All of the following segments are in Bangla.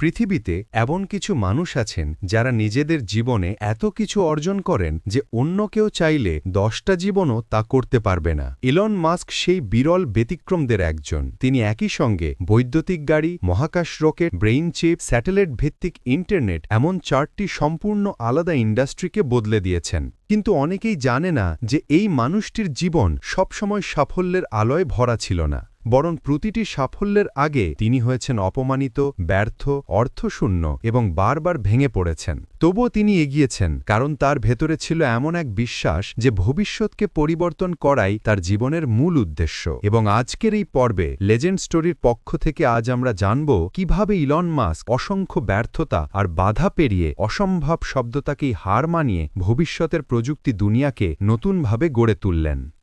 পৃথিবীতে এমন কিছু মানুষ আছেন যারা নিজেদের জীবনে এত কিছু অর্জন করেন যে অন্য কেউ চাইলে দশটা জীবনও তা করতে পারবে না। ইলন মাস্ক সেই বিরল ব্যতিক্রমদের একজন। তিনি একই সঙ্গে বৈদ্যুতিক গাড়ি, মহাকাশ রকেট, ব্রেইন চিপ, স্যাটেলাইট ভিত্তিক ইন্টারনেট এমন চারটি সম্পূর্ণ আলাদা ইন্ডাস্ট্রিকে বদলে দিয়েছেন। কিন্তু অনেকেই জানে না যে এই মানুষটির জীবন সবসময় সাফল্যের আলোয় ভরা ছিল না। বরং প্রতিটি সাফল্যের আগে তিনি হয়েছেন অপমানিত, ব্যর্থ, অর্থশূন্য এবং বারবার ভেঙে পড়েছেন। তবুও তিনি এগিয়েছেন, কারণ তার ভেতরে ছিল এমন এক বিশ্বাস যে ভবিষ্যৎকে পরিবর্তন করাই তার জীবনের মূল উদ্দেশ্য। এবং আজকের এই পর্বে লেজেন্ড স্টোরির পক্ষ থেকে আজ আমরা জানব কীভাবে ইলন মাস্ক অসংখ্য ব্যর্থতা আর বাধা পেরিয়ে অসম্ভব শব্দতাকেই হার মানিয়ে ভবিষ্যতের প্রযুক্তি দুনিয়াকে নতুনভাবে গড়ে তুললেন।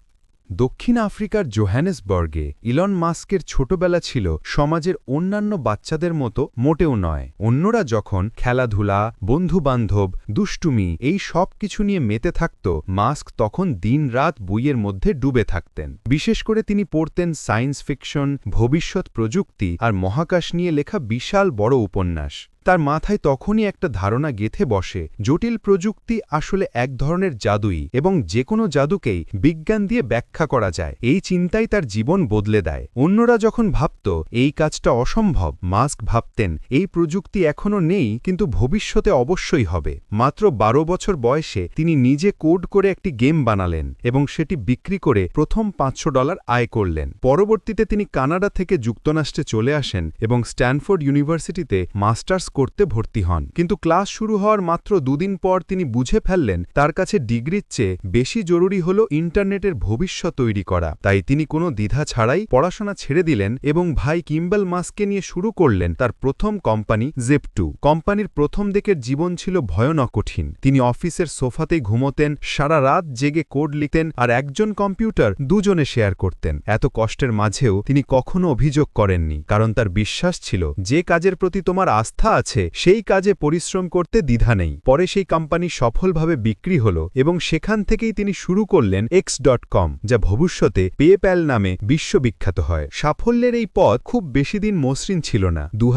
দক্ষিণ আফ্রিকার জোহানেসবর্গে ইলন মাস্কের ছোটবেলা ছিল সমাজের অন্যান্য বাচ্চাদের মতো মোটেও নয়। অন্যরা যখন খেলাধুলা, বন্ধুবান্ধব, দুষ্টুমি এই সব কিছু নিয়ে মেতে থাকত, মাস্ক তখন দিনরাত বইয়ের মধ্যে ডুবে থাকতেন। বিশেষ করে তিনি পড়তেন সায়েন্স ফিকশন, ভবিষ্যৎ প্রযুক্তি আর মহাকাশ নিয়ে লেখা বিশাল বড় উপন্যাস। তার মাথায় তখনই একটা ধারণা গেথে বসে, জটিল প্রযুক্তি আসলে এক ধরনের জাদুই এবং যে কোনো জাদুকেই বিজ্ঞান দিয়ে ব্যাখ্যা করা যায়। এই চিন্তাই তার জীবন বদলে দেয়। অন্যরা যখন ভাবত, এই কাজটা অসম্ভব মাস্ক ভাবতেন, এই প্রযুক্তি এখনও নেই, কিন্তু ভবিষ্যতে অবশ্যই হবে। মাত্র বারো বছর বয়সে তিনি নিজে কোড করে একটি গেম বানালেন এবং সেটি বিক্রি করে প্রথম পাঁচশো ডলার আয় করলেন। পরবর্তীতে তিনি কানাডা থেকে যুক্তরাষ্ট্রে চলে আসেন এবং স্ট্যানফোর্ড ইউনিভার্সিটিতে মাস্টার্স করতে ভর্তি হন। কিন্তু ক্লাস শুরু হওয়ার মাত্র দুদিন পর তিনি বুঝে ফেললেন, তার কাছে ডিগ্রির চেয়ে বেশি জরুরি হল ইন্টারনেটের ভবিষ্যৎ তৈরি করা। তাই তিনি কোনো দ্বিধা ছাড়াই পড়াশোনা ছেড়ে দিলেন এবং ভাই কিম্বেল মাস্ককে নিয়ে শুরু করলেন তার প্রথম কোম্পানি জেপটু। কোম্পানির প্রথম দিকের জীবন ছিল ভয়ানক কঠিন। তিনি অফিসের সোফাতেই ঘুমোতেন, সারা রাত জেগে কোড লিখতেন আর একজন কম্পিউটার দুজনে শেয়ার করতেন। এত কষ্টের মাঝেও তিনি কখনো অভিযোগ করেননি, কারণ তার বিশ্বাস ছিল, যে কাজের প্রতি তোমার আস্থা আছে আছে, সেই কাজে পরিশ্রম করতে দ্বিধা নেই। পরে সেই কোম্পানি সফলভাবে বিক্রি হল এবং সেখান থেকেই তিনি শুরু করলেন এক্স ডট কম যা ভবিষ্যতে পেপ্যাল নামে বিশ্ববিখ্যাত হয়। সাফল্যের এই পথ খুব বেশি দিন মসৃণ ছিল না। দু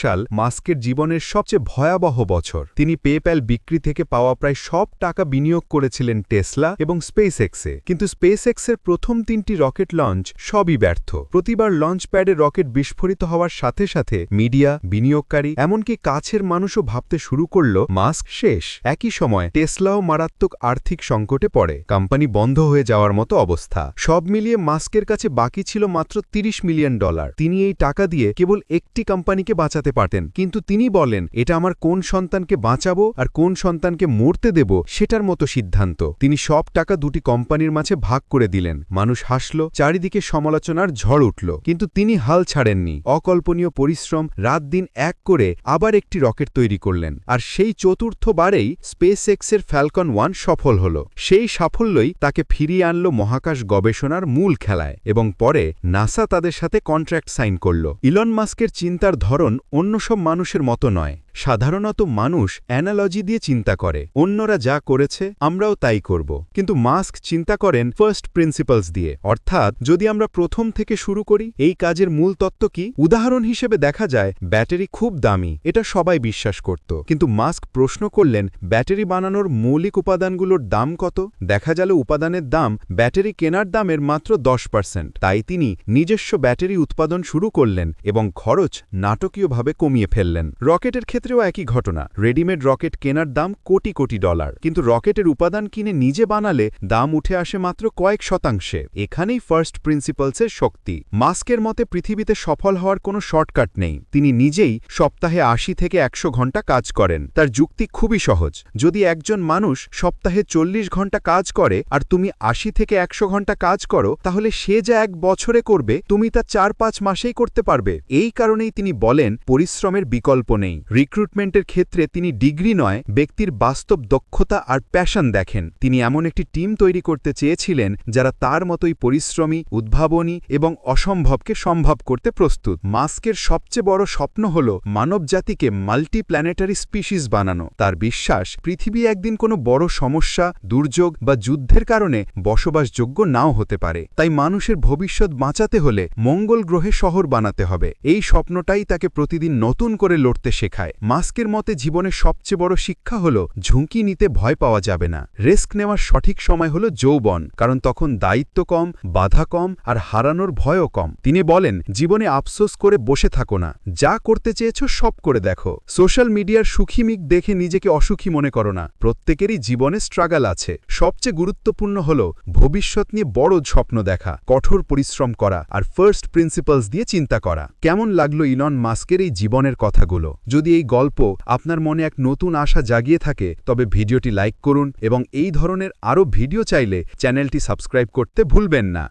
সাল মাস্কের জীবনের সবচেয়ে ভয়াবহ বছর। তিনি পেপ্যাল বিক্রি থেকে পাওয়া প্রায় সব টাকা বিনিয়োগ করেছিলেন টেসলা এবং স্পেস এক্সে কিন্তু স্পেস এক্সের প্রথম তিনটি রকেট লঞ্চ সবই ব্যর্থ। প্রতিবার লঞ্চ প্যাডে রকেট বিস্ফোরিত হওয়ার সাথে সাথে মিডিয়া, বিনিয়োগকারী এমন এমনকি কাছের মানুষও ভাবতে শুরু করল, মাস্ক শেষ। একই সময় টেসলাও মারাত্মক আর্থিক সংকটে পড়ে। কোম্পানি বন্ধ হয়ে যাওয়ার মতো অবস্থা। সব মিলিয়ে মাস্কের কাছে বাকি ছিল মাত্র ৩০ মিলিয়ন ডলার। তিনি এই টাকা দিয়ে কেবল একটি কোম্পানিকে বাঁচাতে পারতেন। কিন্তু তিনি বলেন, এটা আমার কোন সন্তানকে বাঁচাবো আর কোন সন্তানকে মরতে দেব সেটার মতো সিদ্ধান্ত। তিনি সব টাকা দুটি কোম্পানির মাঝে ভাগ করে দিলেন। মানুষ হাসল, চারিদিকে সমালোচনার ঝড় উঠল। কিন্তু তিনি হাল ছাড়েননি। অকল্পনীয় পরিশ্রম রাত দিন এক করে আবার একটি রকেট তৈরি করলেন, আর সেই চতুর্থবারেই স্পেস এক্সের ফ্যালকন ওয়ান সফল হল। সেই সাফল্যই তাকে ফিরিয়ে আনল মহাকাশ গবেষণার মূল খেলায় এবং পরে নাসা তাদের সাথে কন্ট্রাক্ট সাইন করল। ইলন মাস্কের চিন্তার ধরন অন্য সব মানুষের মতো নয়। সাধারণত মানুষ অ্যানালজি দিয়ে চিন্তা করে। অন্যরা যা করেছে, আমরাও তাই করব। কিন্তু মাস্ক চিন্তা করেন ফার্স্ট প্রিন্সিপালস দিয়ে। অর্থাৎ, যদি আমরা প্রথম থেকে শুরু করি, এই কাজের মূল তত্ত্ব কি? উদাহরণ হিসেবে দেখা যায়, ব্যাটারি খুব দামি, এটা সবাই বিশ্বাস করত। কিন্তু মাস্ক প্রশ্ন করলেন, ব্যাটারি বানানোর মৌলিক উপাদানগুলোর দাম কত? দেখা গেল উপাদানের দাম, ব্যাটারি কেনার দামের মাত্র দশ পার্সেন্ট। তাই তিনি নিজস্ব ব্যাটারি উৎপাদন শুরু করলেন এবং খরচ নাটকীয়ভাবে কমিয়ে ফেললেন। রকেটের ক্ষেত্রেও একই ঘটনা। রেডিমেড রকেট কেনার দাম কোটি কোটি ডলার। কিন্তু রকেটের উপাদান কিনে নিজে বানালে দাম উঠে আসে মাত্র কয়েক শতাংশে। এখানেই ফার্স্ট প্রিন্সিপালসের শক্তি। মাস্কের মতে পৃথিবীতে সফল হওয়ার কোনো শর্টকাট নেই। তিনি নিজেই সপ্তাহে আশি থেকে একশো ঘণ্টা কাজ করেন। তার যুক্তি খুবই সহজ। যদি একজন মানুষ সপ্তাহে চল্লিশ ঘণ্টা কাজ করে আর তুমি আশি থেকে একশো ঘণ্টা কাজ করো, তাহলে সে যা এক বছরে করবে, তুমি তা চার পাঁচ মাসেই করতে পারবে। এই কারণেই তিনি বলেন, পরিশ্রমের বিকল্প নেই। রিক্রুটমেন্টের ক্ষেত্রে তিনি ডিগ্রি নয়, ব্যক্তির বাস্তব দক্ষতা আর প্যাশন দেখেন। তিনি এমন একটি টিম তৈরি করতে চেয়েছিলেন, যারা তার মতোই পরিশ্রমী, উদ্ভাবনী এবং অসম্ভবকে সম্ভব করতে প্রস্তুত। মাস্কের সবচেয়ে বড় স্বপ্ন হল মানবজাতিকে মাল্টি প্ল্যানেটারি স্পিসিস বানানো। তার বিশ্বাস, পৃথিবী একদিন কোনো বড় সমস্যা, দুর্যোগ বা যুদ্ধের কারণে বসবাসযোগ্য নাও হতে পারে। তাই মানুষের ভবিষ্যৎ বাঁচাতে হলে মঙ্গল গ্রহে শহর বানাতে হবে। এই স্বপ্নটাই তাকে প্রতিদিন নতুন করে লড়তে শেখায়। মাস্কের মতে জীবনের সবচেয়ে বড় শিক্ষা হল, ঝুঁকি নিতে ভয় পাওয়া যাবে না। রিস্ক নেওয়ার সঠিক সময় হল যৌবন, কারণ তখন দায়িত্ব কম, বাধা কম আর হারানোর ভয়ও কম। তিনি বলেন, জীবনে আফসোস করে বসে থাকো না। যা করতে চেয়েছ সব করে দেখো। সোশ্যাল মিডিয়ার সুখীমিক দেখে নিজেকে অসুখী মনে করো না। প্রত্যেকেরই জীবনে স্ট্রাগল আছে। সবচেয়ে গুরুত্বপূর্ণ হল, ভবিষ্যৎ নিয়ে বড় স্বপ্ন দেখা, কঠোর পরিশ্রম করা আর ফার্স্ট প্রিন্সিপালস দিয়ে চিন্তা করা। কেমন লাগল ইলন মাস্কের এই জীবনের কথাগুলো? যদি এই গল্প আপনার মনে এক নতুন আশা জাগিয়ে থাকে, তবে ভিডিওটি লাইক করুন এবং এই ধরনের আরও ভিডিও চাইলে চ্যানেলটি সাবস্ক্রাইব করতে ভুলবেন না।